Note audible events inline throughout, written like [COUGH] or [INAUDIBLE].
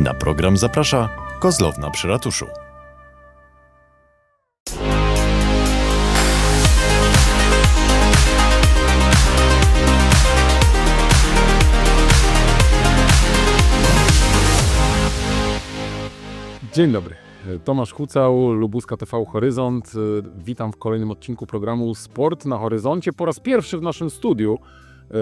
Na program zaprasza Kozlowna przy ratuszu. Dzień dobry. Tomasz Hucał, Lubuska TV Horyzont. Witam w kolejnym odcinku programu Sport na Horyzoncie. Po raz pierwszy w naszym studiu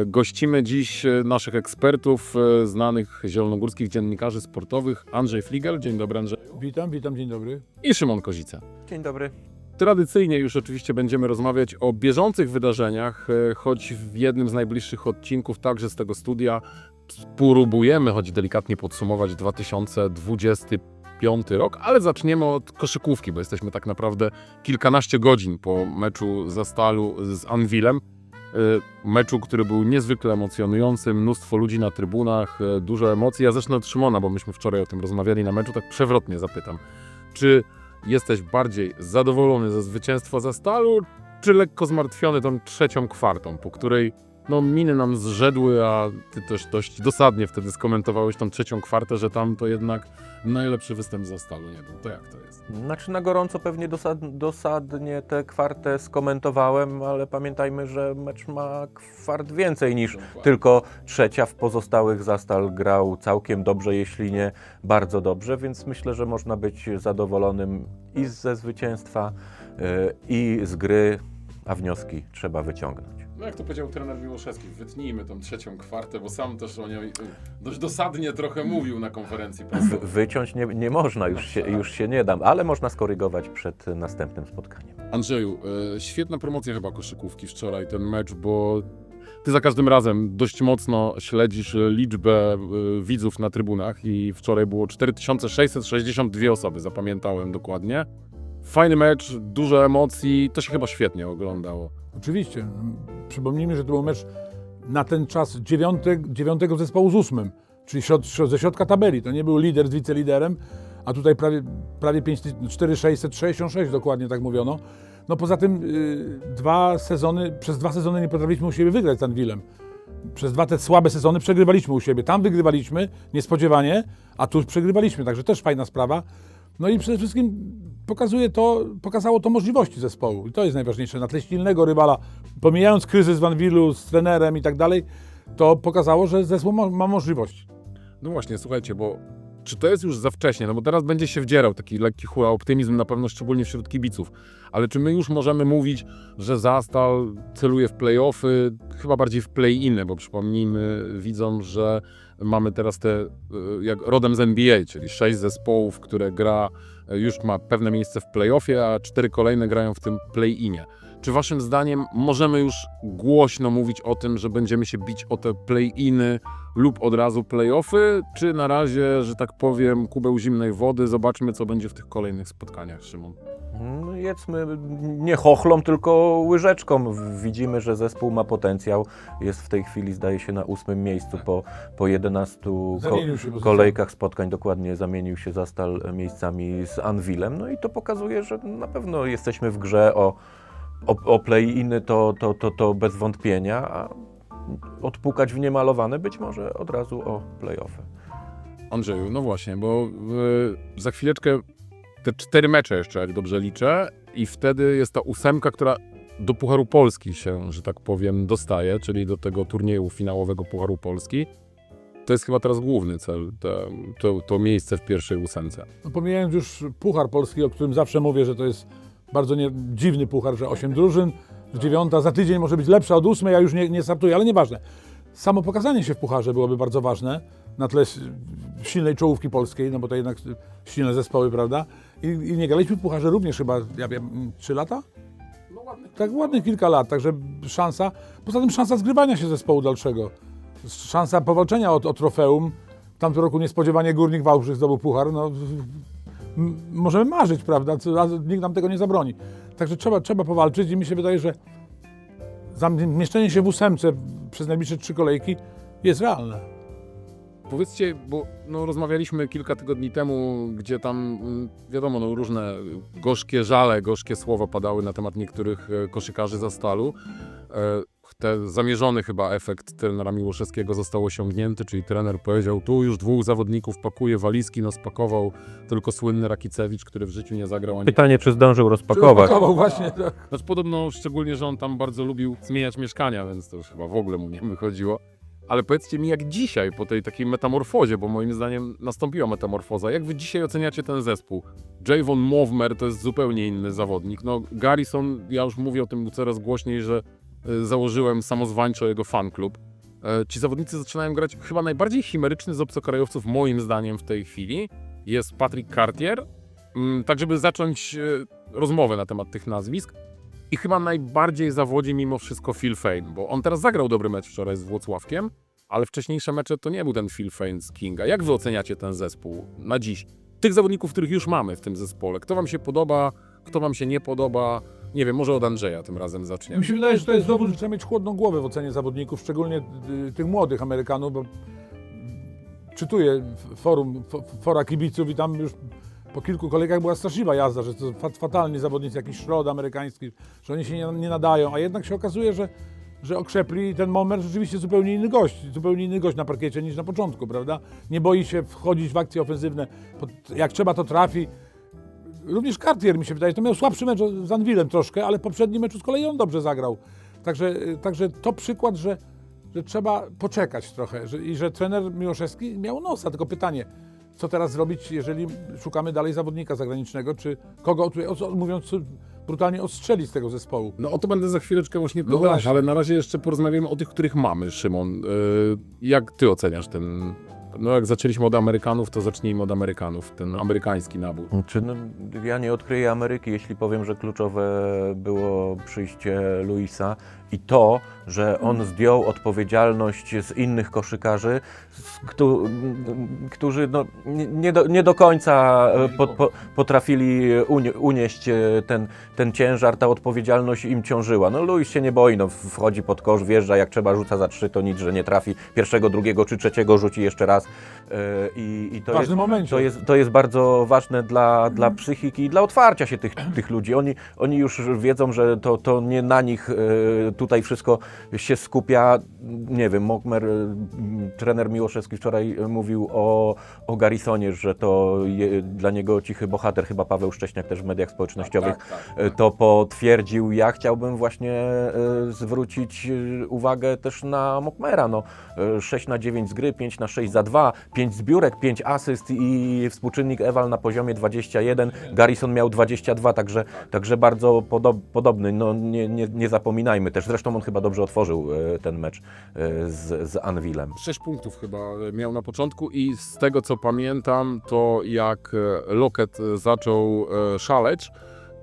gościmy dziś naszych ekspertów, znanych zielonogórskich dziennikarzy sportowych. Andrzej Fligel, dzień dobry Andrzej. Witam, witam, dzień dobry. I Szymon Kozica. Dzień dobry. Tradycyjnie już oczywiście będziemy rozmawiać o bieżących wydarzeniach, e, choć w jednym z najbliższych odcinków także z tego studia spróbujemy, choć delikatnie podsumować 2025 rok, ale zaczniemy od koszykówki, bo jesteśmy tak naprawdę kilkanaście godzin po meczu za stalu z Anwilem. E, Meczu, który był niezwykle emocjonujący, mnóstwo ludzi na trybunach, e, dużo emocji. Ja zacznę od Szymona, bo myśmy wczoraj o tym rozmawiali na meczu, tak przewrotnie zapytam. Czy jesteś bardziej zadowolony ze zwycięstwa za stalu, czy lekko zmartwiony tą trzecią kwartą, po której no, miny nam zrzedły, a ty też dość dosadnie wtedy skomentowałeś tą trzecią kwartę, że tam to jednak najlepszy występ za stalu nie był. To jak to jest? Znaczy na gorąco pewnie dosad, dosadnie tę kwartę skomentowałem, ale pamiętajmy, że mecz ma kwart więcej niż tylko trzecia. W pozostałych Zastal grał całkiem dobrze, jeśli nie bardzo dobrze, więc myślę, że można być zadowolonym i ze zwycięstwa, yy, i z gry, a wnioski trzeba wyciągnąć. No jak to powiedział trener Miłoszewski, wytnijmy tą trzecią kwartę, bo sam też o niej y, dość dosadnie trochę mówił na konferencji prasowej. wyciąć nie, nie można, już się, już się nie dam, ale można skorygować przed następnym spotkaniem. Andrzeju, e, świetna promocja chyba koszykówki wczoraj, ten mecz, bo ty za każdym razem dość mocno śledzisz liczbę e, widzów na trybunach i wczoraj było 4662 osoby, zapamiętałem dokładnie. Fajny mecz, dużo emocji, to się chyba świetnie oglądało. Oczywiście. Przypomnijmy, że to był mecz na ten czas dziewiąte, dziewiątego zespołu z ósmym, czyli środ, ze środka tabeli. To nie był lider z wiceliderem, a tutaj prawie, prawie 5 ty- 4666 dokładnie tak mówiono. No poza tym y, dwa sezony, przez dwa sezony nie potrafiliśmy u siebie wygrać z Anwilem. Przez dwa te słabe sezony przegrywaliśmy u siebie. Tam wygrywaliśmy niespodziewanie, a tu przegrywaliśmy, także też fajna sprawa. No i przede wszystkim pokazuje to, pokazało to możliwości zespołu. I to jest najważniejsze. Na tle silnego rywala, pomijając kryzys w Anwilu z trenerem i tak dalej, to pokazało, że zespół ma, ma możliwości. No właśnie, słuchajcie, bo czy to jest już za wcześnie? No bo teraz będzie się wdzierał taki lekki hura optymizm, na pewno szczególnie wśród kibiców. Ale czy my już możemy mówić, że Zastal celuje w play-offy, chyba bardziej w play-iny, bo przypomnijmy widzom, że mamy teraz te, y, jak rodem z NBA, czyli sześć zespołów, które gra, y, już ma pewne miejsce w play-offie, a cztery kolejne grają w tym play-inie. Czy waszym zdaniem możemy już głośno mówić o tym, że będziemy się bić o te play-iny lub od razu play-offy, czy na razie, że tak powiem, kubeł zimnej wody, zobaczmy co będzie w tych kolejnych spotkaniach, Szymon. No jedzmy nie chochlą, tylko łyżeczką. Widzimy, że zespół ma potencjał. Jest w tej chwili, zdaje się, na ósmym miejscu po, po 11 ko kolejkach spotkań. Dokładnie zamienił się Zastal miejscami z Anwilem. No i to pokazuje, że na pewno jesteśmy w grze o, o, o play-iny, to, to, to, to bez wątpienia. A odpukać w niemalowane być może od razu o play-offy. Andrzeju, no właśnie, bo y, za chwileczkę te cztery mecze jeszcze, jak dobrze liczę, i wtedy jest ta ósemka, która do Pucharu Polski się, że tak powiem, dostaje, czyli do tego turnieju finałowego Pucharu Polski. To jest chyba teraz główny cel, te, to, to miejsce w pierwszej ósemce. No, pomijając już Puchar Polski, o którym zawsze mówię, że to jest bardzo nie, dziwny puchar, że 8 drużyn, dziewiąta za tydzień może być lepsza od ósmej, ja już nie, nie startuję, ale nieważne. Samo pokazanie się w pucharze byłoby bardzo ważne na tle silnej czołówki polskiej, no bo to jednak silne zespoły, prawda? I, i nie graliśmy w pucharze również chyba, ja wiem, trzy lata? No. Tak ładnych kilka lat, także szansa, poza tym szansa zgrywania się zespołu dalszego, szansa powalczenia o, o trofeum. W tamtym roku niespodziewanie Górnik Wałbrzych zdobył puchar, no możemy marzyć, prawda, nikt nam tego nie zabroni. Także trzeba, trzeba powalczyć i mi się wydaje, że zamieszczenie się w ósemce przez najbliższe trzy kolejki jest realne. Powiedzcie, bo no, rozmawialiśmy kilka tygodni temu, gdzie tam mm, wiadomo, no, różne gorzkie żale, gorzkie słowa padały na temat niektórych e, koszykarzy za stalu. E, ten zamierzony chyba efekt trenera Miłoszewskiego został osiągnięty, czyli trener powiedział, tu już dwóch zawodników pakuje walizki, no spakował tylko słynny Rakicewicz, który w życiu nie zagrał ani... Pytanie, czy zdążył rozpakować. Pakował właśnie. Tak. Znaczy podobno szczególnie, że on tam bardzo lubił zmieniać mieszkania, więc to już chyba w ogóle mu nie wychodziło. Ale powiedzcie mi, jak dzisiaj, po tej takiej metamorfozie, bo moim zdaniem nastąpiła metamorfoza, jak wy dzisiaj oceniacie ten zespół? Javon Mowmer to jest zupełnie inny zawodnik. No, Garrison, ja już mówię o tym coraz głośniej, że założyłem samozwańczo jego fan klub. E, Ci zawodnicy zaczynają grać chyba najbardziej chimeryczny z obcokrajowców, moim zdaniem, w tej chwili. Jest Patrick Cartier. Mm, Tak, żeby zacząć e, rozmowę na temat tych nazwisk. I chyba najbardziej zawodzi mimo wszystko Phil Fane, bo on teraz zagrał dobry mecz wczoraj z Włocławkiem, ale wcześniejsze mecze to nie był ten Phil Fane z Kinga. Jak wy oceniacie ten zespół na dziś? Tych zawodników, których już mamy w tym zespole. Kto wam się podoba, kto wam się nie podoba? Nie wiem, może od Andrzeja tym razem zaczniemy. Mi się wydaje, że to jest dowód, że trzeba mieć chłodną głowę w ocenie zawodników, szczególnie y, tych młodych Amerykanów, bo czytuję forum, fora kibiców i tam już po kilku kolegach była straszliwa jazda, że to fat, fatalni zawodnicy, jakiś środ amerykański, że oni się nie, nie nadają, a jednak się okazuje, że, że okrzepli ten Momer rzeczywiście zupełnie inny gość, zupełnie inny gość na parkiecie niż na początku, prawda? Nie boi się wchodzić w akcje ofensywne, jak trzeba to trafi. Również Cartier mi się wydaje, to miał słabszy mecz z Anwilem troszkę, ale w poprzednim meczu z kolei on dobrze zagrał. Także, także to przykład, że, że trzeba poczekać trochę że, i że trener Miłoszewski miał nosa. Tylko pytanie, co teraz zrobić, jeżeli szukamy dalej zawodnika zagranicznego, czy kogo, tutaj, mówiąc brutalnie, odstrzelić z tego zespołu. No o to będę za chwileczkę właśnie No właśnie. ale na razie jeszcze porozmawiamy o tych, których mamy, Szymon. Yy, Jak ty oceniasz ten... No jak zaczęliśmy od Amerykanów, to zacznijmy od Amerykanów, ten amerykański nabór. Czy no, ja nie odkryję Ameryki, jeśli powiem, że kluczowe było przyjście Luisa i to, że on zdjął odpowiedzialność z innych koszykarzy, z, któ, którzy no, nie, do, nie do końca e, po, po, potrafili unie, unieść e, ten, ten ciężar, ta odpowiedzialność im ciążyła. No Luis się nie boi, no, wchodzi pod kosz, wjeżdża, jak trzeba rzuca za trzy, to nic, że nie trafi. Pierwszego, drugiego czy trzeciego rzuci jeszcze raz. E, I, i to jest, momencie. To jest, to jest bardzo ważne dla, dla psychiki i dla otwarcia się tych, tych ludzi. Oni, oni już wiedzą, że to, to nie na nich e, tutaj wszystko się skupia. Nie wiem, Mokmer, e, trener Miłoszewski wczoraj mówił o, o Garrisonie, że to je, dla niego cichy bohater, chyba Paweł Szcześniak też w mediach społecznościowych e, to potwierdził. Ja chciałbym właśnie e, zwrócić uwagę też na Mokmera. No, e, 6 na 9 z gry, 5 na 6 za 2, 5 zbiórek, 5 asyst i współczynnik Ewal na poziomie 21. Garrison miał 22, także, także bardzo podo podobny. No, nie, nie, nie zapominajmy też. Zresztą on chyba dobrze otworzył e, ten mecz e, z, z Anvilem. 6 punktów chyba miał na początku i z tego co pamiętam, to jak e, Loket e, zaczął e, szaleć,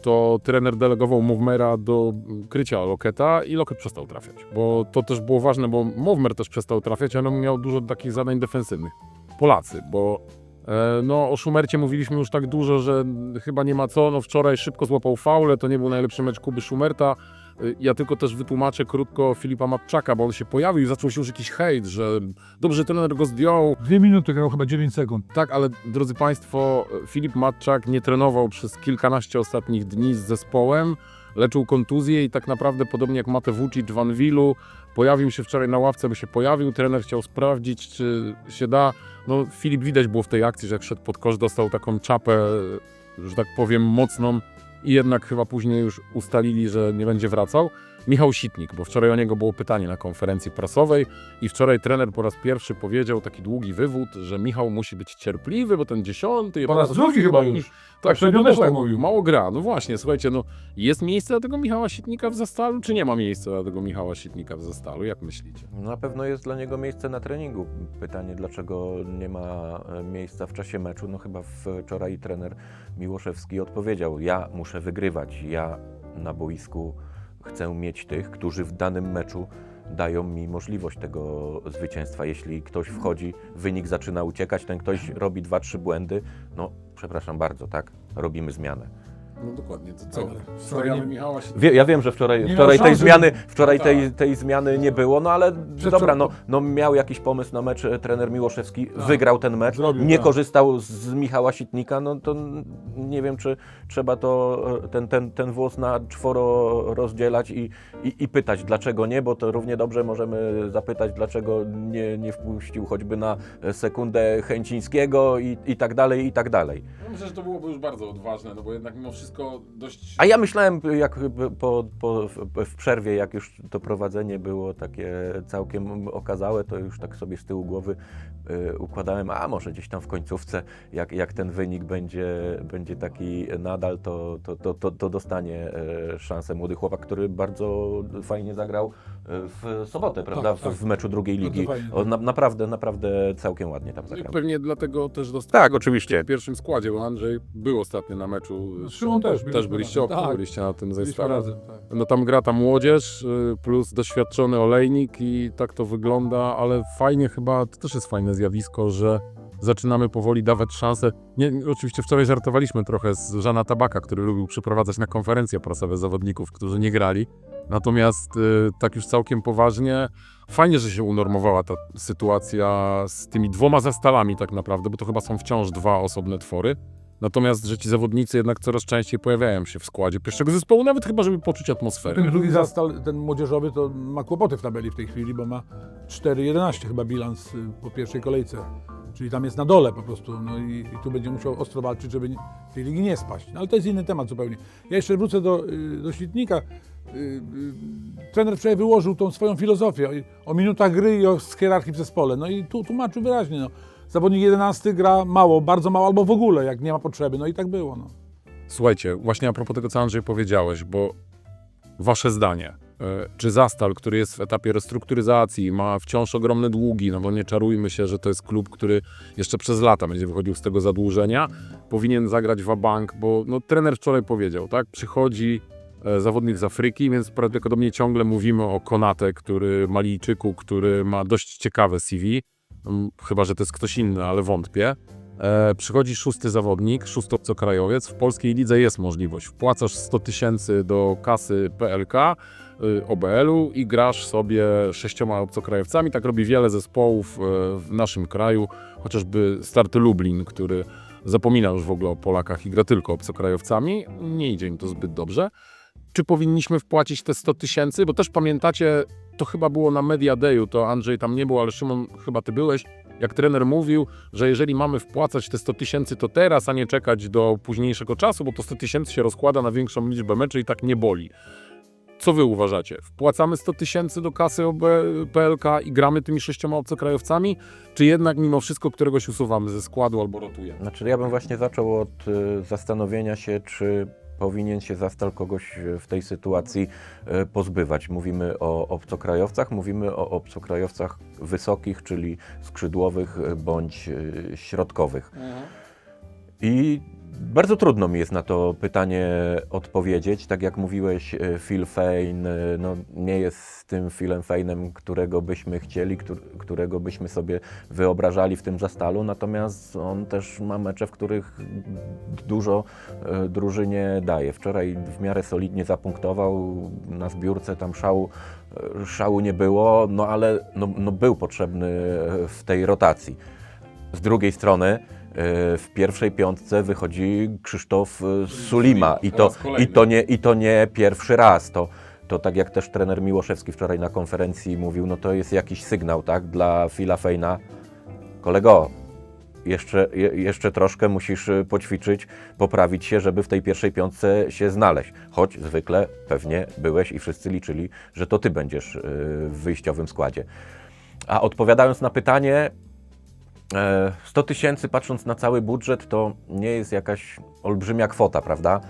to trener delegował Mowmera do krycia Loketa i Loket przestał trafiać. Bo to też było ważne, bo Mowmer też przestał trafiać, ale on miał dużo takich zadań defensywnych. Polacy, bo e, no, o Szumercie mówiliśmy już tak dużo, że chyba nie ma co. No, wczoraj szybko złapał faule, to nie był najlepszy mecz Kuby Szumerta. Y, Ja tylko też wytłumaczę krótko Filipa Matczaka, bo on się pojawił i zaczął się już jakiś hejt, że dobrze trener go zdjął. Dwie minuty grał chyba 9 sekund. Tak, ale drodzy Państwo, Filip Matczak nie trenował przez kilkanaście ostatnich dni z zespołem, leczył kontuzję i tak naprawdę podobnie jak Mate Vucic w Anwilu, pojawił się wczoraj na ławce, by się pojawił, trener chciał sprawdzić, czy się da. No Filip widać było w tej akcji, że jak szedł pod kosz, dostał taką czapę, że tak powiem, mocną i jednak chyba później już ustalili, że nie będzie wracał. Michał Sitnik, bo wczoraj o niego było pytanie na konferencji prasowej i wczoraj trener po raz pierwszy powiedział taki długi wywód, że Michał musi być cierpliwy, bo ten dziesiąty... Po raz drugi chyba już. Tak, Poprzednio no też tak mówił. Mało gra. No właśnie, słuchajcie, no jest miejsce dla tego Michała Sitnika w Zastalu, czy nie ma miejsca dla tego Michała Sitnika w Zastalu? Jak myślicie? Na pewno jest dla niego miejsce na treningu. Pytanie, dlaczego nie ma e, miejsca w czasie meczu? No chyba wczoraj trener Miłoszewski odpowiedział: Ja muszę wygrywać. Ja na boisku chcę mieć tych, którzy w danym meczu dają mi możliwość tego zwycięstwa. Jeśli ktoś wchodzi, wynik zaczyna uciekać, ten ktoś robi dwa, trzy błędy, no przepraszam bardzo, tak, robimy zmianę. No dokładnie, to co? Stawiamy Michała się... Wie, ja wiem, że wczoraj, Nie miał wczoraj tej zmiany, żeby- wczoraj tej, Tak. tej zmiany nie było, no ale Przecież- dobra, no, no miał jakiś pomysł na mecz e, trener Miłoszewski, Tak. wygrał ten mecz, Zrobił, nie tak. korzystał z Michała Sitnika, no to n- nie wiem, czy trzeba to, e, ten, ten, ten włos na czworo rozdzielać i, i, i pytać, dlaczego nie, bo to równie dobrze możemy zapytać, dlaczego nie, nie wpuścił choćby na sekundę Chęcińskiego i, i tak dalej, i tak dalej. Ja myślę, że to byłoby już bardzo odważne, no bo jednak mimo wszystko dość... A ja myślałem, jak po, po, w- przerwie, jak już to prowadzenie było takie całkiem okazałe, to już tak sobie z tyłu głowy y, układałem, a może gdzieś tam w końcówce, jak, jak ten wynik będzie, będzie taki nadal, to, to, to, to, to dostanie e, szansę młody chłopak, który bardzo fajnie zagrał e, w sobotę, prawda, w, tak. w meczu drugiej ligi. O, tak. na, naprawdę, naprawdę całkiem ładnie tam No i zagrał. pewnie dlatego też dostał Tak, oczywiście. w pierwszym składzie, bo Andrzej był ostatnio na meczu. Szymon też, Też byliśmy byliście, razem. tak. Tak. byliście na tym Byliśmy zestawie. razem, tak. No tam gra ta młodzież, y, plus doświadczony olejnik i tak to wygląda, ale fajnie chyba, to też jest fajne zjawisko, że zaczynamy powoli dawać szansę. Nie, oczywiście wczoraj żartowaliśmy trochę z Żana Tabaka, który lubił przyprowadzać na konferencje prasowe zawodników, którzy nie grali. Natomiast y, tak już całkiem poważnie, fajnie, że się unormowała ta sytuacja z tymi dwoma zastalami tak naprawdę, bo to chyba są wciąż dwa osobne twory. Natomiast, że ci zawodnicy jednak coraz częściej pojawiają się w składzie pierwszego zespołu, nawet chyba, żeby poczuć atmosferę. Ten drugi zastal, ten młodzieżowy, to ma kłopoty w tabeli w tej chwili, bo ma 4-11 chyba bilans y, po pierwszej kolejce. Czyli tam jest na dole po prostu. No i, i tu będzie musiał ostro walczyć, żeby nie, tej ligi nie spaść. No ale to jest inny temat zupełnie. Ja jeszcze wrócę do, y, do Świetnika. Y, y, Trener wczoraj wyłożył tą swoją filozofię o, o minutach gry i o hierarchii w zespole. No i tu tłumaczył wyraźnie. No. Zawodnik 11 gra mało, bardzo mało albo w ogóle, jak nie ma potrzeby. No i tak było. No. Słuchajcie, właśnie a propos tego, co Andrzej powiedziałeś, bo wasze zdanie, e, czy Zastal, który jest w etapie restrukturyzacji, ma wciąż ogromne długi, no bo nie czarujmy się, że to jest klub, który jeszcze przez lata będzie wychodził z tego zadłużenia, powinien zagrać w bank, bo no, trener wczoraj powiedział, tak, przychodzi e, zawodnik z Afryki, więc prawdopodobnie ciągle mówimy o Konate, który Malijczyku, który ma dość ciekawe CV, chyba, że to jest ktoś inny, ale wątpię. E, przychodzi szósty zawodnik, szósty. W polskiej lidze jest możliwość. Wpłacasz 100 tysięcy do kasy PLK, y, OBL-u i grasz sobie sześcioma obcokrajowcami. Tak robi wiele zespołów e, w naszym kraju, chociażby Starty Lublin, który zapomina już w ogóle o Polakach i gra tylko obcokrajowcami. Nie idzie im to zbyt dobrze. Czy powinniśmy wpłacić te 100 tysięcy? Bo też pamiętacie, to chyba było na Media Dayu, to Andrzej tam nie był, ale Szymon, chyba ty byłeś, jak trener mówił, że jeżeli mamy wpłacać te 100 tysięcy, to teraz, a nie czekać do późniejszego czasu, bo to 100 tysięcy się rozkłada na większą liczbę meczy i tak nie boli. Co wy uważacie? Wpłacamy 100 tysięcy do kasy OB, PLK i gramy tymi sześcioma obcokrajowcami, czy jednak mimo wszystko któregoś usuwamy ze składu albo rotujemy? Znaczy ja bym właśnie zaczął od y, zastanowienia się, czy powinien się Zastal kogoś y, w tej sytuacji y, pozbywać. Mówimy o obcokrajowcach, mówimy o obcokrajowcach wysokich, czyli skrzydłowych y, bądź środkowych. I bardzo trudno mi jest na to pytanie odpowiedzieć. Tak jak mówiłeś, y, Phil Fein y, no, nie jest tym Philem Feinem, którego byśmy chcieli, któr- którego byśmy sobie wyobrażali w tym zastalu, natomiast on też ma mecze, w których dużo y, drużynie daje. Wczoraj w miarę solidnie zapunktował, na zbiórce tam szału, szału nie było, no ale no, no był potrzebny w tej rotacji. Z drugiej strony w pierwszej piątce wychodzi Krzysztof y, Sulima i to, i, to nie, i to nie pierwszy raz. To, to tak jak też trener Miłoszewski wczoraj na konferencji mówił, no to jest jakiś sygnał tak, dla Fila Fejna. Kolego, jeszcze, je, jeszcze troszkę musisz y, poćwiczyć, poprawić się, żeby w tej pierwszej piątce się znaleźć. Choć zwykle pewnie byłeś i wszyscy liczyli, że to ty będziesz y, w wyjściowym składzie. A odpowiadając na pytanie, 100 tysięcy patrząc na cały budżet to nie jest jakaś olbrzymia kwota, prawda?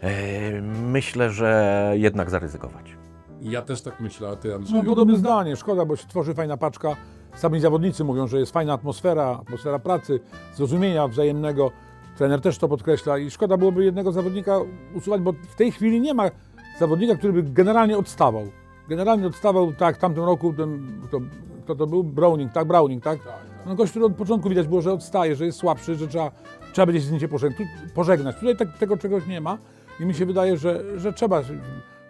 E, Myślę, że jednak zaryzykować. Ja też tak myślę, a ty Mam Andrzej? podobne zdanie, szkoda, bo się tworzy fajna paczka. Sami zawodnicy mówią, że jest fajna atmosfera, atmosfera pracy, zrozumienia wzajemnego. Trener też to podkreśla i szkoda byłoby jednego zawodnika usuwać, bo w tej chwili nie ma zawodnika, który by generalnie odstawał. Generalnie odstawał, tak, w tamtym roku, ten, kto, kto to był? Browning, tak? Browning, tak? No gość, który od początku widać było, że odstaje, że jest słabszy, że trzeba, trzeba będzie się z nim się pożegnać. Tu- pożegnać. Tutaj tak, tego czegoś nie ma i mi się wydaje, że, że trzeba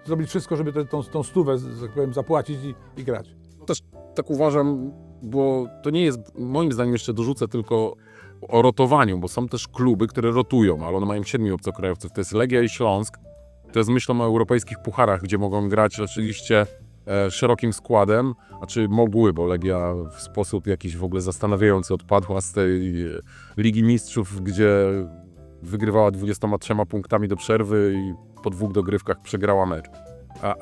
zrobić wszystko, żeby tę tą, tą stówę, tak powiem, zapłacić i, i grać. Też tak uważam, bo to nie jest, moim zdaniem jeszcze dorzucę tylko o rotowaniu, bo są też kluby, które rotują, ale one mają siedmiu obcokrajowców. To jest Legia i Śląsk. To jest myślą o europejskich pucharach, gdzie mogą grać oczywiście szerokim składem, a czy mogły, bo Legia w sposób jakiś w ogóle zastanawiający odpadła z tej e, Ligi Mistrzów, gdzie wygrywała 23 punktami do przerwy i po dwóch dogrywkach przegrała mecz.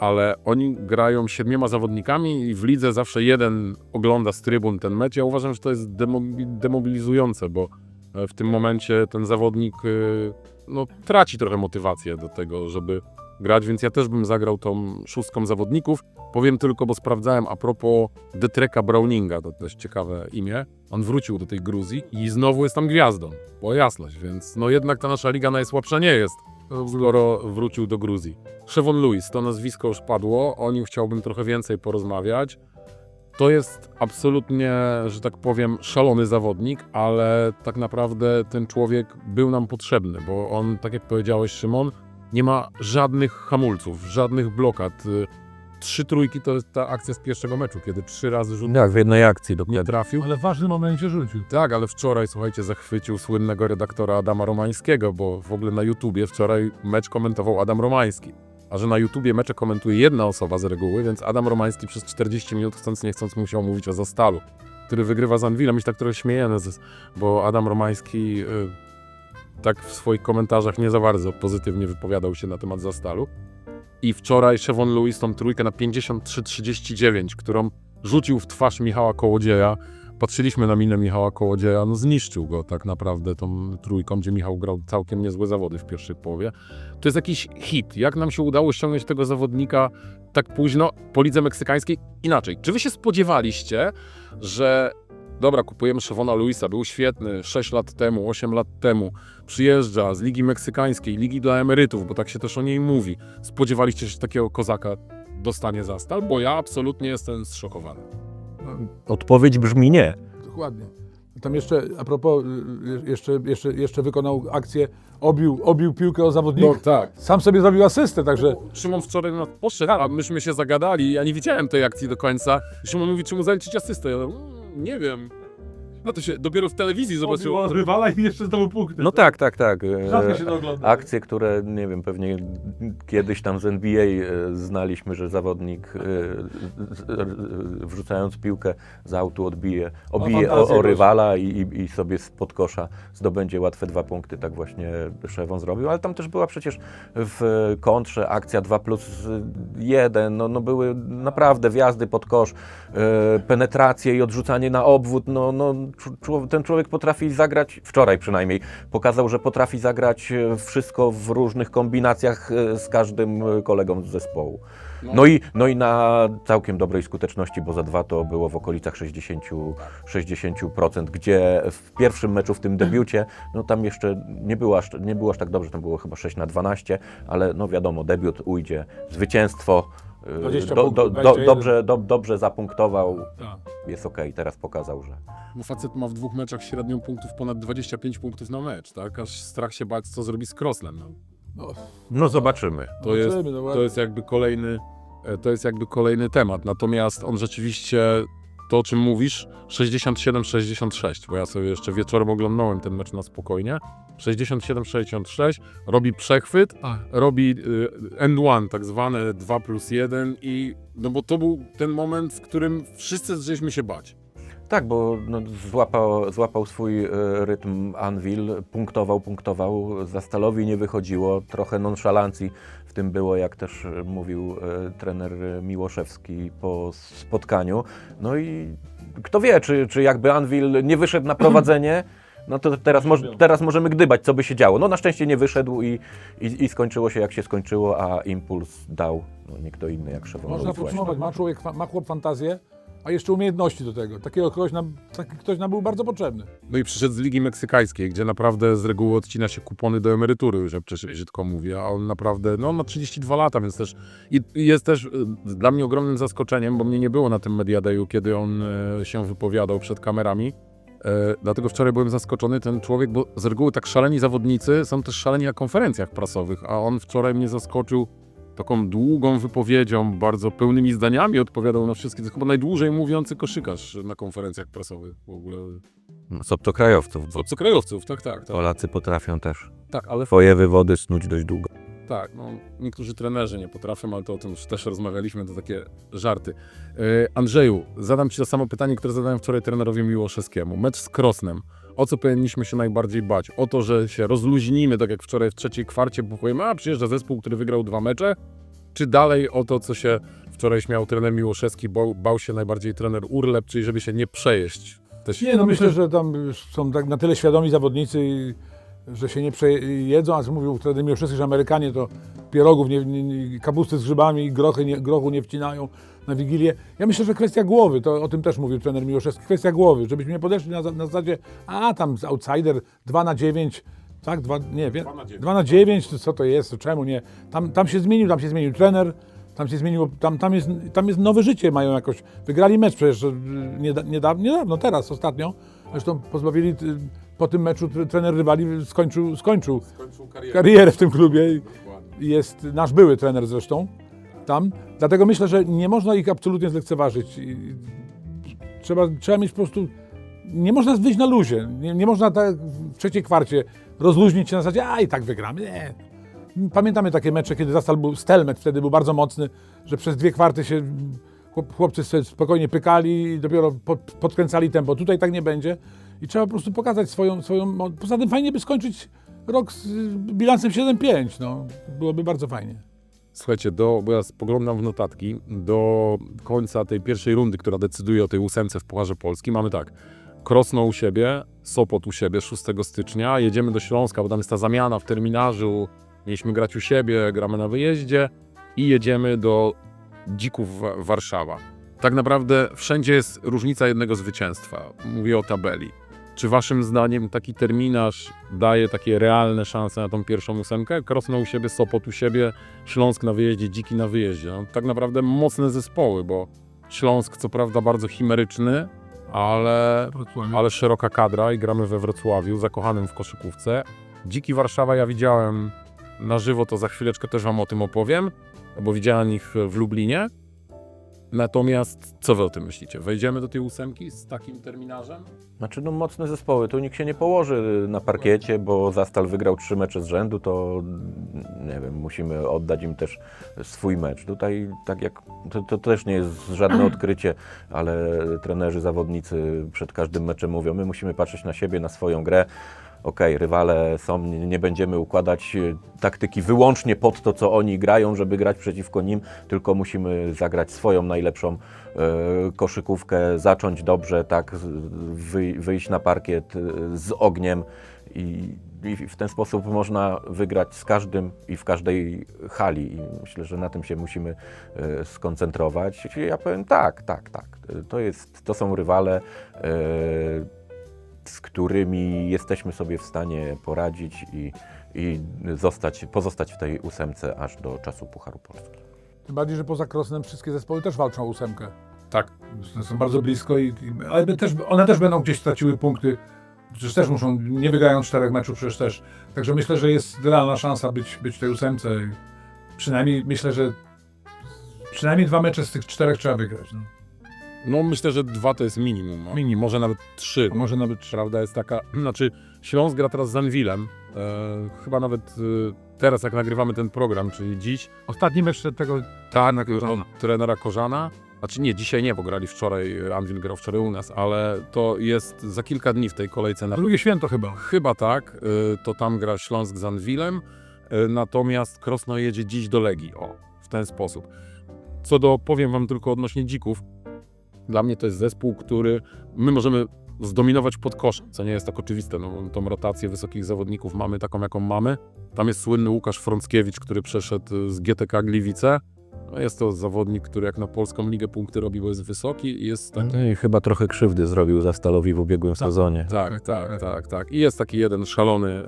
Ale oni grają siedmioma zawodnikami i w lidze zawsze jeden ogląda z trybun ten mecz. Ja uważam, że to jest demobi- demobilizujące, bo e, w tym momencie ten zawodnik no, traci trochę motywację do tego, żeby grać, więc ja też bym zagrał tą szóstką zawodników. Powiem tylko, bo sprawdzałem a propos Detreka Browninga, to też ciekawe imię. On wrócił do tej Gruzji i znowu jest tam gwiazdą, bo jasność, więc no jednak ta nasza liga najsłabsza nie jest, skoro wrócił do Gruzji. Szewon Lewis, to nazwisko już padło, o nim chciałbym trochę więcej porozmawiać. To jest absolutnie, że tak powiem, szalony zawodnik, ale tak naprawdę ten człowiek był nam potrzebny, bo on, tak jak powiedziałeś, Szymon, nie ma żadnych hamulców, żadnych blokad. Y, Trzy trójki to jest ta akcja z pierwszego meczu, kiedy trzy razy rzut Tak, w jednej akcji nie trafił. Ale w ważnym momencie rzucił. Tak, ale wczoraj, słuchajcie, zachwycił słynnego redaktora Adama Romańskiego, bo w ogóle na YouTubie wczoraj mecz komentował Adam Romański. A że na YouTubie mecze komentuje jedna osoba z reguły, więc Adam Romański przez 40 minut chcąc nie chcąc musiał mówić o Zastalu, który wygrywa z Anwilem i się tak trochę śmiejemy, z- bo Adam Romański y, tak w swoich komentarzach nie za bardzo pozytywnie wypowiadał się na temat Zastalu. I wczoraj Szewon Lewis tą trójkę na 53-39, którą rzucił w twarz Michała Kołodzieja, patrzyliśmy na minę Michała Kołodzieja, no zniszczył go tak naprawdę tą trójką, gdzie Michał grał całkiem niezłe zawody w pierwszej połowie. To jest jakiś hit. Jak nam się udało ściągnąć tego zawodnika tak późno po lidze meksykańskiej? Inaczej, czy wy się spodziewaliście, że dobra, kupujemy Szewona Luisa, był świetny 6 lat temu, 8 lat temu, przyjeżdża z Ligi Meksykańskiej, Ligi dla Emerytów, bo tak się też o niej mówi. Spodziewaliście się, że takiego kozaka dostanie za stal? Bo ja absolutnie jestem zszokowany. Odpowiedź brzmi nie. Dokładnie. Tam jeszcze, a propos, y, jeszcze, jeszcze, jeszcze wykonał akcję, obił, obił piłkę o zawodnika. tak. Sam sobie zrobił asystę, także Szymon wczoraj na poszedł, a myśmy się zagadali, ja nie widziałem tej akcji do końca. Szymon mówi, czy mu zaliczyć asystę? Ja mówię, "Mm, nie wiem. No to się dopiero w telewizji zobaczyło. rywala i jeszcze zdobył punkty. No tak, tak, tak. E, Rzadko się to ogląda. Akcje, które nie wiem, pewnie kiedyś tam z NBA e, znaliśmy, że zawodnik e, z- e, wrzucając piłkę z autu odbije, obije o, o rywala i, i, sobie spod kosza zdobędzie łatwe dwa punkty. Tak właśnie Szewon zrobił, ale tam też była przecież w kontrze akcja 2 plus 1. No, no były naprawdę wjazdy pod kosz, e, penetracje i odrzucanie na obwód. No, no, ten człowiek potrafi zagrać, wczoraj przynajmniej, pokazał, że potrafi zagrać e, wszystko w różnych kombinacjach e, z każdym e, kolegą z zespołu. No i, no i na całkiem dobrej skuteczności, bo za dwa to było w okolicach 60, 60%, gdzie w pierwszym meczu, w tym debiucie, no tam jeszcze nie było aż, nie było aż tak dobrze, tam było chyba 6 na 12, ale no wiadomo, debiut ujdzie, zwycięstwo, 20 do, do, do, 21. dobrze, do, dobrze zapunktował, Tak. jest okej, teraz pokazał, że... Bo facet ma w dwóch meczach średnią punktów ponad 25 punktów na mecz, tak? Aż strach się bać, co zrobi z Crosslem. No. No, No zobaczymy. To, jest, Zobaczymy, no to jest jakby kolejny, e, to jest jakby kolejny temat. Natomiast on rzeczywiście, to o czym mówisz, 67-66, bo ja sobie jeszcze wieczorem oglądałem ten mecz na spokojnie. 67-66, robi przechwyt, robi y, end one, tak zwane 2 plus 1 i no bo to był ten moment, w którym wszyscy zaczęliśmy się bać. Tak, bo no, złapał, złapał swój e, rytm Anvil, punktował, punktował, za Stalowi nie wychodziło, trochę nonszalancji w tym było, jak też e, mówił e, trener Miłoszewski po spotkaniu. No i kto wie, czy, czy jakby Anvil nie wyszedł na [CLEARS THROAT] prowadzenie, no to teraz, moż, teraz możemy gdybać, co by się działo. No na szczęście nie wyszedł i, i, i skończyło się jak się skończyło, a impuls dał no, nie kto inny jak Szewon Można podsumować, ma człowiek, ma chłop fantazję, a jeszcze umiejętności do tego. Takiego kogoś nam, taki ktoś nam był bardzo potrzebny. No i przyszedł z Ligi Meksykańskiej, gdzie naprawdę z reguły odcina się kupony do emerytury, że przecież brzydko mówię, a on naprawdę, no on ma 32 lata, więc też i jest też y, dla mnie ogromnym zaskoczeniem, bo mnie nie było na tym Media Dayu, kiedy on y, się wypowiadał przed kamerami, E, dlatego wczoraj byłem zaskoczony, ten człowiek, bo z reguły tak szaleni zawodnicy są też szaleni na konferencjach prasowych, a on wczoraj mnie zaskoczył taką długą wypowiedzią, bardzo pełnymi zdaniami odpowiadał na wszystkie. To chyba najdłużej mówiący koszykarz na konferencjach prasowych w ogóle. Z obcokrajowców, bo Obcokrajowców, tak, tak, tak. Polacy potrafią też Tak, ale swoje wywody snuć dość długo. Tak, no, niektórzy trenerzy nie potrafią, ale to o tym już też rozmawialiśmy, to takie żarty. E, Andrzeju, zadam Ci to samo pytanie, które zadałem wczoraj trenerowi Miłoszewskiemu. Mecz z Krosnem. O co powinniśmy się najbardziej bać? O to, że się rozluźnimy, tak jak wczoraj w trzeciej kwarcie, powiemy, a przyjeżdża zespół, który wygrał dwa mecze? Czy dalej o to, co się wczoraj śmiał trener Miłoszewski, bał, bał się najbardziej trener Urlep, czyli żeby się nie przejeść? Nie, no myślę, że tam są tak na tyle świadomi zawodnicy, że się nie przejedzą, a mówił trener Miłoszewski, że Amerykanie to pierogów, nie, nie, kapusty z grzybami i grochy nie, grochu nie wcinają na Wigilię. Ja myślę, że kwestia głowy, to o tym też mówił trener Miłoszewski, kwestia głowy, żebyśmy nie podeszli na, na zasadzie, a tam z outsider 2 na 9, tak, dwa, nie wiem, 2 na 9, to co to jest, czemu nie? Tam, tam się zmienił, tam się zmienił trener, tam się zmieniło, tam, tam, jest, tam jest nowe życie, mają jakoś, wygrali mecz przecież nieda- niedawno, niedawno, teraz, ostatnio, zresztą pozbawili, y, po tym meczu tre- trener rywali skończył, skończył karierę w tym klubie jest nasz były trener zresztą tam, dlatego myślę, że nie można ich absolutnie zlekceważyć. Trzeba, trzeba mieć po prostu, nie można wyjść na luzie, nie, nie można tak w trzeciej kwarcie rozluźnić się na zasadzie, a i tak wygramy, nie. Pamiętamy takie mecze, kiedy Zastal był, Stelmet wtedy był bardzo mocny, że przez dwie kwarty się chłop, chłopcy spokojnie pykali i dopiero pod, podkręcali tempo. Tutaj tak nie będzie i trzeba po prostu pokazać swoją, swoją poza tym fajnie by skończyć rok z bilansem 7-5, no. Byłoby bardzo fajnie. Słuchajcie, do, bo ja spoglądam w notatki, do końca tej pierwszej rundy, która decyduje o tej ósemce w Pucharze Polski, mamy tak, Krosno u siebie, Sopot u siebie 6 stycznia, jedziemy do Śląska, bo tam jest ta zamiana w terminarzu, mieliśmy grać u siebie, gramy na wyjeździe i jedziemy do Dzików Wa- Warszawa. Tak naprawdę wszędzie jest różnica jednego zwycięstwa, mówię o tabeli. Czy waszym zdaniem taki terminarz daje takie realne szanse na tą pierwszą ósemkę? Krosno u siebie, Sopot u siebie, Śląsk na wyjeździe, Dziki na wyjeździe. No, tak naprawdę mocne zespoły, bo Śląsk co prawda bardzo chimeryczny, ale, ale szeroka kadra i gramy we Wrocławiu, zakochanym w koszykówce. Dziki Warszawa ja widziałem na żywo, to za chwileczkę też wam o tym opowiem, bo widziałem ich w Lublinie. Natomiast co wy o tym myślicie? Wejdziemy do tej ósemki z takim terminarzem? Znaczy, no mocne zespoły, tu nikt się nie położy na parkiecie, bo Zastal wygrał trzy mecze z rzędu, to nie wiem, musimy oddać im też swój mecz. Tutaj tak jak, to, to też nie jest żadne [CLEARS THROAT] odkrycie, ale trenerzy, zawodnicy przed każdym meczem mówią, my musimy patrzeć na siebie, na swoją grę. Okej, rywale są, nie, będziemy układać e, taktyki wyłącznie pod to, co oni grają, żeby grać przeciwko nim, tylko musimy zagrać swoją najlepszą e, koszykówkę, zacząć dobrze, tak, wyjść na parkiet e, z ogniem i, i w ten sposób można wygrać z każdym i w każdej hali. I myślę, że na tym się musimy skoncentrować. Ja powiem tak, tak, tak. To, jest, to są rywale. Z którymi jesteśmy sobie w stanie poradzić i, i zostać, pozostać w tej ósemce aż do czasu Pucharu Polski. Tym bardziej, że poza Krosnem wszystkie zespoły też walczą o ósemkę. Tak. Są bardzo blisko, i, i, ale też, one też będą gdzieś straciły punkty. Przecież też muszą, nie wygrają czterech meczów przecież też. Także myślę, że jest realna szansa być, być w tej ósemce. Przynajmniej myślę, że przynajmniej dwa mecze z tych czterech trzeba wygrać. No. No myślę, że dwa to jest minimum. No. Minimum. Może nawet trzy. Może nawet trzy. Prawda jest taka, [CLEARS THROAT] znaczy Śląsk gra teraz z Anwilem. E, chyba nawet e, teraz jak nagrywamy ten program, czyli dziś, Ostatni mecz tego tak, na, trenera Korzana. Znaczy nie, dzisiaj nie, bo grali wczoraj, Anwil grał wczoraj u nas, ale to jest za kilka dni w tej kolejce na drugie święto chyba. Chyba tak, y, to tam gra Śląsk z Anwilem, y, natomiast Krosno jedzie dziś do Legii, o, w ten sposób. Co do, powiem wam tylko odnośnie Dzików, dla mnie to jest zespół, który my możemy zdominować pod koszem, co nie jest tak oczywiste, no, tą rotację wysokich zawodników mamy taką, jaką mamy. Tam jest słynny Łukasz Frąckiewicz, który przeszedł z GTK Gliwice. No, jest to zawodnik, który jak na polską ligę punkty robi, bo jest wysoki i jest tak, No i chyba trochę krzywdy zrobił Zastalowi w ubiegłym sezonie. tak, tak, tak, tak. I jest taki jeden szalony e,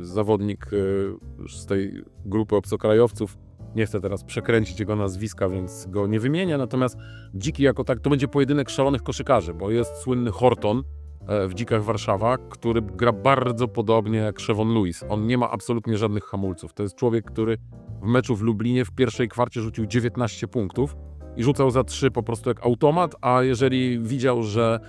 zawodnik e, z tej grupy obcokrajowców. Nie chcę teraz przekręcić jego nazwiska, więc go nie wymienię. Natomiast Dziki jako tak, to będzie pojedynek szalonych koszykarzy, bo jest słynny Horton, e, w Dzikach Warszawa, który gra bardzo podobnie jak Szewon Lewis. On nie ma absolutnie żadnych hamulców. To jest człowiek, który w meczu w Lublinie w pierwszej kwarcie rzucił 19 punktów i rzucał za 3 po prostu jak automat, a jeżeli widział, że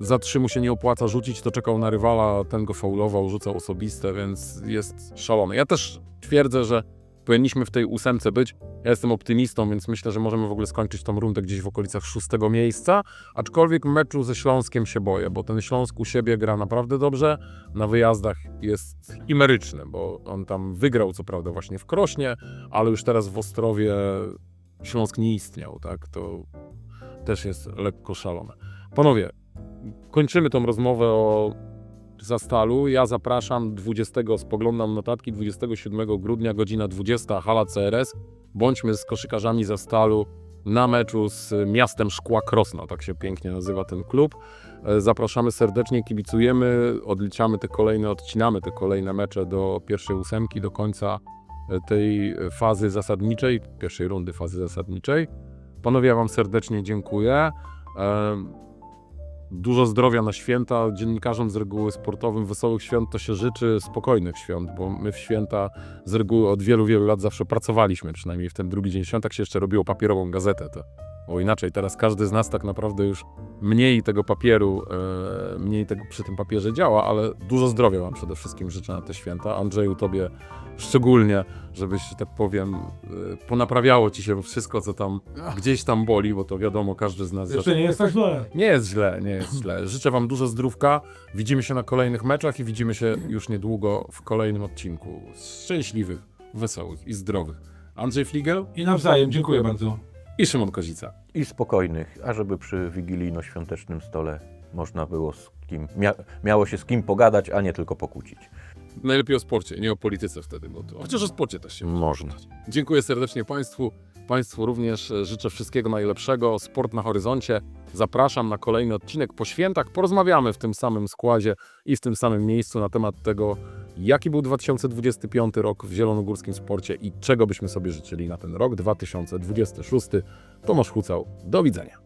za 3 mu się nie opłaca rzucić, to czekał na rywala, ten go faulował, rzucał osobiste, więc jest szalony. Ja też twierdzę, że powinniśmy w tej ósemce być. Ja jestem optymistą, więc myślę, że możemy w ogóle skończyć tą rundę gdzieś w okolicach szóstego miejsca. Aczkolwiek meczu ze Śląskiem się boję, bo ten Śląsk u siebie gra naprawdę dobrze. Na wyjazdach jest imeryczny, bo on tam wygrał co prawda właśnie w Krośnie, ale już teraz w Ostrowie Śląsk nie istniał, tak? To też jest lekko szalone. Panowie, kończymy tą rozmowę o Zastalu. Ja zapraszam 20, spoglądam notatki, 27 grudnia, godzina 20, hala CRS. Bądźmy z koszykarzami Zastalu na meczu z Miastem Szkła Krosno, tak się pięknie nazywa ten klub. E, Zapraszamy serdecznie, kibicujemy, odliczamy te kolejne, odcinamy te kolejne mecze do pierwszej ósemki, do końca e, tej fazy zasadniczej, pierwszej rundy fazy zasadniczej. Panowie, ja Wam serdecznie dziękuję. Dużo zdrowia na święta. Dziennikarzom z reguły sportowym wesołych świąt to się życzy spokojnych świąt, bo my w święta z reguły od wielu, wielu lat zawsze pracowaliśmy, przynajmniej w ten drugi dzień świąt, tak się jeszcze robiło papierową gazetę. To, bo inaczej, teraz każdy z nas tak naprawdę już mniej tego papieru, e, mniej tego przy tym papierze działa, ale dużo zdrowia Wam przede wszystkim życzę na te święta. Andrzeju, Tobie szczególnie, żebyś, że tak powiem, e, ponaprawiało Ci się wszystko, co tam gdzieś tam boli, bo to wiadomo, każdy z nas... Jeszcze nie jest tak źle. Nie jest źle, nie jest źle. Życzę Wam dużo zdrówka. Widzimy się na kolejnych meczach i widzimy się już niedługo w kolejnym odcinku. Szczęśliwych, wesołych i zdrowych. Andrzej Fligel I nawzajem, dziękuję bardzo. I Szymon Kozica. I spokojnych, ażeby przy wigilijno-świątecznym stole można było z kim, mia, miało się z kim pogadać, a nie tylko pokłócić. Najlepiej o sporcie, nie o polityce wtedy, bo to, chociaż o sporcie też się Można. Dziękuję serdecznie Państwu. Państwu również życzę wszystkiego najlepszego. Sport na horyzoncie. Zapraszam na kolejny odcinek po świętach. Porozmawiamy w tym samym składzie i w tym samym miejscu na temat tego, jaki był 2025 rok w zielonogórskim sporcie i czego byśmy sobie życzyli na ten rok 2026. Tomasz Hucał. Do widzenia.